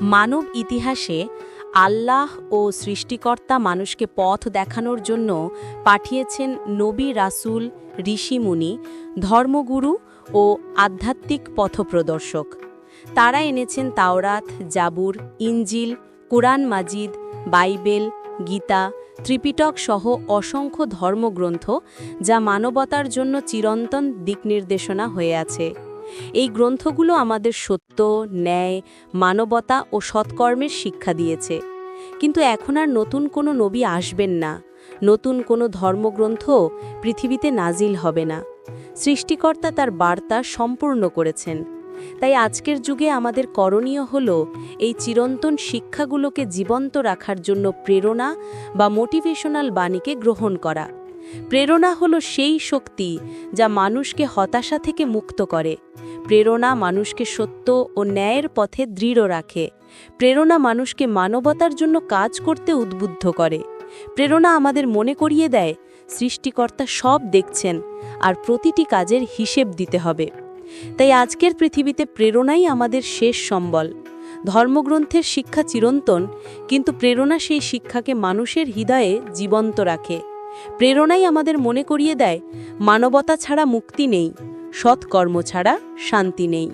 মানব ইতিহাসে আল্লাহ ও সৃষ্টিকর্তা মানুষকে পথ দেখানোর জন্য পাঠিয়েছেন নবী রাসূল ঋষিমুনি ধর্মগুরু ও আধ্যাত্মিক পথপ্রদর্শক। তারা এনেছেন তাওরাত, জাবুর, ইঞ্জিল, কুরআন মাজিদ, বাইবেল, গীতা, ত্রিপিটক সহ অসংখ্য ধর্মগ্রন্থ যা মানবতার জন্য চিরন্তন দিকনির্দেশনা হয়ে আছে। এই গ্রন্থগুলো আমাদের সত্য, ন্যায়, মানবতা ও সৎকর্মের শিক্ষা দিয়েছে। কিন্তু এখন আর নতুন কোনো নবী আসবেন না। নতুন কোনো ধর্মগ্রন্থ পৃথিবীতে নাজিল হবে না। সৃষ্টিকর্তা তার বার্তা সম্পূর্ণ করেছেন। তাই আজকের যুগে আমাদের করণীয় হল এই চিরন্তন শিক্ষাগুলোকে জীবন্ত রাখার জন্য প্রেরণা বা মোটিভেশনাল বাণীকে গ্রহণ করা। প্রেরণা হলো সেই শক্তি যা মানুষকে হতাশা থেকে মুক্ত করে। প্রেরণা মানুষকে সত্য ও ন্যায়ের পথে দৃঢ় রাখে। প্রেরণা মানুষকে মানবতার জন্য কাজ করতে উদ্বুদ্ধ করে। প্রেরণা আমাদের মনে করিয়ে দেয়, সৃষ্টিকর্তা সব দেখছেন আর প্রতিটি কাজের হিসেব দিতে হবে। তাই আজকের পৃথিবীতে প্রেরণাই আমাদের শেষ সম্বল। ধর্মগ্রন্থের শিক্ষা চিরন্তন, কিন্তু প্রেরণা সেই শিক্ষাকে মানুষের হৃদয়ে জীবন্ত রাখে। প্রেরণাই আমাদের মনে করিয়ে দেয় মানবতা ছাড়া মুক্তি নেই সৎকর্ম ছাড়া শান্তি নেই।